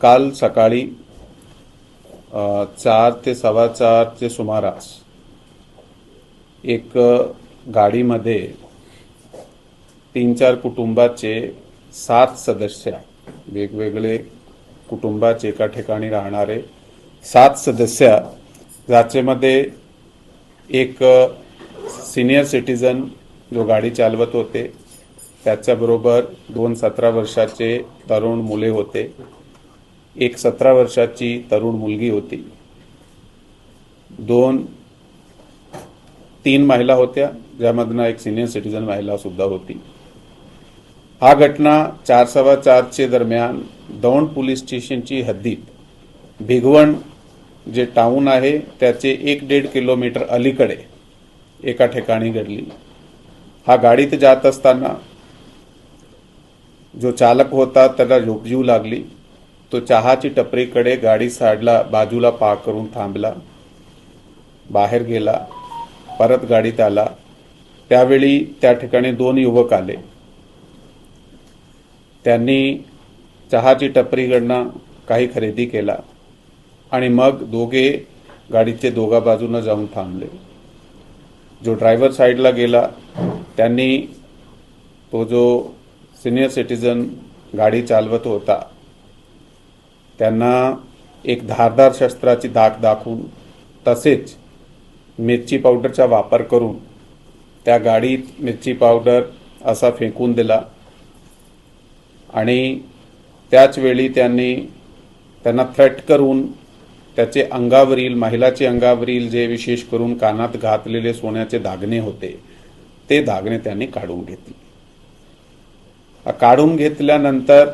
काल सकाळी चार ते सव्वा चारचे सुमारास एक गाडीमध्ये तीन चार कुटुंबाचे सात सदस्य वेगवेगळे कुटुंबाचे एका ठिकाणी राहणारे सात सदस्य ज्याच्यामध्ये एक सिनियर सिटीजन जो गाडी चालवत होते त्याच्याबरोबर दोन सतरा वर्षाचे तरुण मुले होते. एक सतरा वर्षाची तरुण मुलगी होती. दोन तीन महिला होत्या ज्यामधनं एक सिनियर सिटीजन महिला सुद्धा होती. हा घटना चार सव्वा चारचे दरम्यान दौंड पोलीस स्टेशनची हद्दीत भिगवण जे टाऊन आहे त्याचे एक दीड किलोमीटर अलीकडे एका ठिकाणी घडली. हा गाडीत जात असताना जो चालक होता त्याला झोपजीव लागली. तो चहाची टपरीकडे गाडी साडला बाजूला पार्क करून थांबला. बाहेर गेला परत गाडीत आला. त्यावेळी त्या ठिकाणी दोन युवक आले. त्यांनी चहाची टपरीकडनं काही खरेदी केला आणि मग दोघे गाडीचे दोघा बाजूनं जाऊन थांबले. जो ड्रायव्हर साईडला गेला त्यांनी तो जो सिनियर सिटीजन गाडी चालवत होता त्यांना एक धारदार शस्त्राची दाग दाखवून तसेच मिरची पावडरचा वापर करून त्या गाडीत मिरची पावडर असा फेकून दिला. आणि त्याच वेळी त्यांनी त्यांना थ्रेट करून त्याचे अंगावरील महिलाचे अंगावरील जे विशेष करून कानात घातलेले सोन्याचे दागणे होते ते दागणे त्यांनी काढून घेतले. काढून घेतल्यानंतर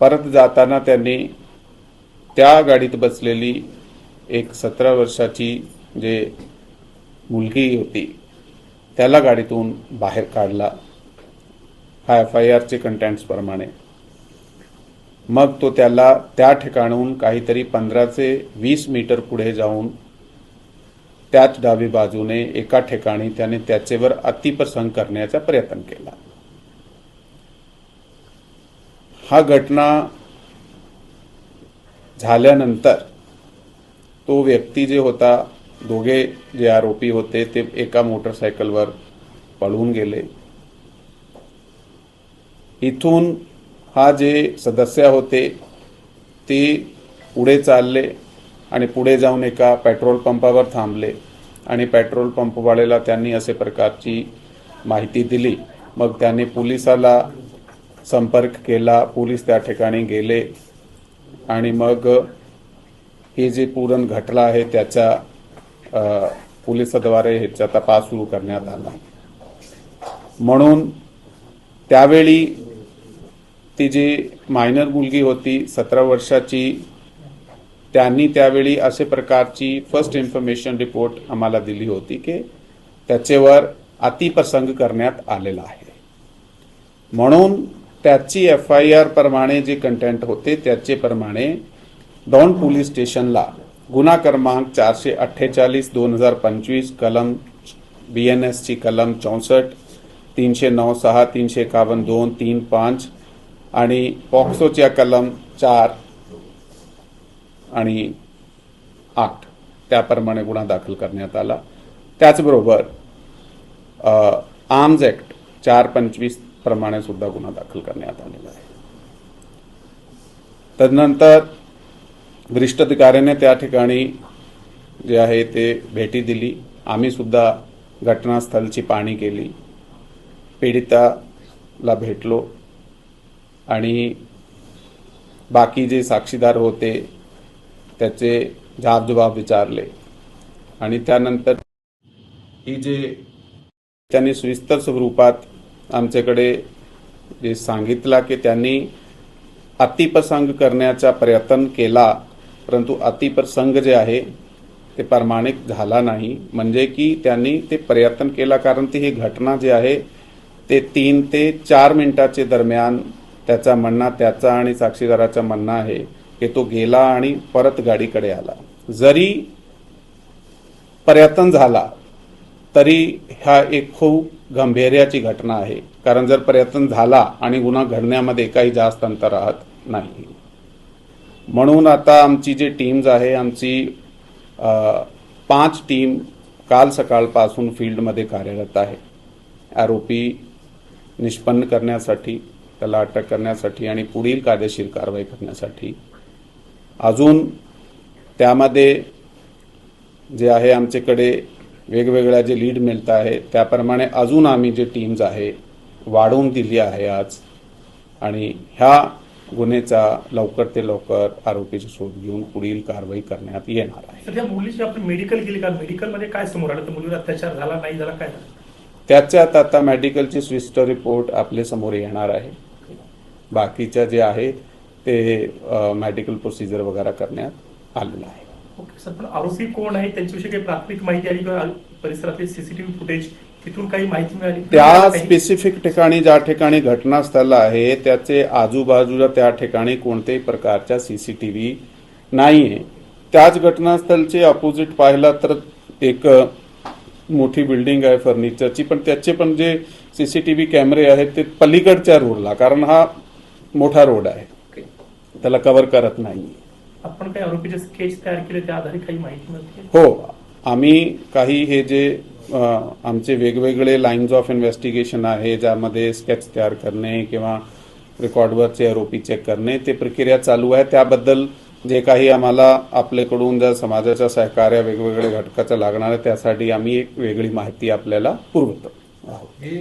परत जाताना त्यांनी त्या गाडीत बसलेली एक सतरा वर्षाची जे मुलगी होती त्याला गाडीतून बाहेर काढला. हा एफ आय आरचे कंटेंट्सप्रमाणे मग तो त्याला त्या ठिकाणून काहीतरी पंधरा ते वीस मीटर पुढे जाऊन त्याच डावी बाजूने एका ठिकाणी त्याने त्याचेवर अतिप्रसंग करण्याचा प्रयत्न केला. हा घटना झाल्यानंतर तो व्यक्ती जे होता दोघे जे आरोपी होते ते एका मोटरसायकलवर पळून गेले. इथून हा जे सदस्य होते ते पुढे चालले आणि पुढे जाऊन एका पेट्रोल पंपावर थांबले आणि पेट्रोल पंपवाल्याला त्यांनी असे प्रकारची माहिती दिली. मग त्यांनी पोलिसाला संपर्क केला पोलीस त्या ठिकाणी गेले. आणि मग हे जे पूरण घटला आहे त्याच्या पोलिसाद्वारे ह्याचा तपास सुरू करण्यात आला. म्हणून त्यावेळी ती जी मायनर मुलगी होती सतरा वर्षाची त्यांनी त्यावेळी असे प्रकारची फर्स्ट इन्फॉर्मेशन रिपोर्ट आम्हाला दिली होती की त्याच्यावर अतिप्रसंग करण्यात आलेला आहे. म्हणून त्याची एफ आय आर प्रमाणे जे कंटेंट होते त्याचे प्रमाणे पोलीस स्टेशनला गुन्हा क्रमांक चारशे अठ्ठेचाळीस दोन हजार पंचवीस कलम बी एन एसची कलम चौसष्ट तीनशे नऊ सहा तीनशे एकावन्न दोन तीन पाच आणि पॉक्सोच्या कलम चार आणि आठ त्याप्रमाणे गुन्हा दाखल करण्यात आला. त्याचबरोबर आर्म्स ऍक्ट चार पंचवीस प्रमाणे सुद्धा गुन्हा दाखल करण्यात आलेला आहे. तदनंतर वरिष्ठ अधिकाऱ्याने त्या ठिकाणी जे आहे ते भेटी दिली. आम्ही सुद्धा घटनास्थळची पाहणी केली. पीडिताला भेटलो आणि बाकी जे साक्षीदार होते त्याचे जाबजुबाब विचारले आणि त्यानंतर ही जे त्यांनी सविस्तर स्वरूपात आमच्याकडे जे सांगितला की त्यांनी अतिप्रसंग करण्याचा प्रयत्न केला परंतु अतिप्रसंग जे आहे ते प्रमाणित झाला नाही. म्हणजे की त्यांनी ते प्रयत्न केला कारण ती ही घटना जी आहे ते तीन ते चार मिनिटाचे दरम्यान त्याचा म्हणणं त्याचा आणि साक्षीदाराचा म्हणणं आहे की तो गेला आणि परत गाडीकडे आला. जरी प्रयत्न झाला तरी ह्या एक खूप गंभीर्याची घटना आहे. कारण जर प्रयत्न झाला आणि गुन्हा घडण्यामध्ये काही जास्त अंतर राहत नाही. म्हणून आता आमची जी टीम्स आहे आमची पाच टीम काल सकाळपासून फील्डमध्ये कार्यरत आहे. आरोपी निष्पन्न करण्यासाठी त्याला अटक करण्यासाठी आणि पुढील कायदेशीर कारवाई करण्यासाठी. अजून त्यामध्ये जे आहे आमच्याकडे वेगवेगळ्या जे लीड मिळत आहे त्याप्रमाणे अजून आम्ही जे टीम्स आहे वाढवून दिली आहे आज. आणि ह्या गुन्ह्याचा लवकर ते लवकर आरोपीची शोध घेऊन पुढील कारवाई करण्यात येणार आहे. मुलीची आपण मेडिकल केली का? मेडिकलमध्ये काय समोर आलं? तर मुलीवर अत्याचार झाला नाही झाला काय त्याच्यात आता मेडिकलची स्विस्ट रिपोर्ट आपल्यासमोर येणार आहे. बाकीच्या जे आहे ते मेडिकल प्रोसिजर वगैरे करण्यात आलेलं आहे. ओके सर पण आरोपी कोण आहे? त्यांच्याविषयी काही प्राथमिक माहिती आली किंवा परिसरातले सीसीटीव्ही फुटेज तिथून काही माहिती मिळाली? त्या स्पेसिफिक ठिकाणी ज्या ठिकाणी घटनास्थळ आहे त्याचे आजूबाजूला त्या ठिकाणी कोणत्याही प्रकारच्या सीसीटीव्ही नाहीये. त्याच घटनास्थळचे अपोजिट पाहिला तर एक मोठी बिल्डिंग आहे फर्निचरची पण त्याचे पण जे सीसीटीव्ही कॅमेरे आहेत ते पलीकडच्या रोडला कारण हा मोठा रोड आहे. त्याला कव्हर करत नाही आपण काही आरोपीचे स्केच तयार केले त्या आधारे काही माहिती मिळते? हो. आम्ही काही हे जे आमचे वेगवेगळे लाईन्स ऑफ इन्व्हेस्टिगेशन आहे ज्यामध्ये स्केच तयार करणे किंवा रेकॉर्डवरचे आरोपी चेक करणे ते प्रक्रिया चालू आहे. त्याबद्दल जे काही आम्हाला आपल्याकडून जर समाजाच्या सहकार्य वेगवेगळ्या घटकाचं लागणार आहे त्यासाठी आम्ही एक वेगळी माहिती आपल्याला पुरवतो. हे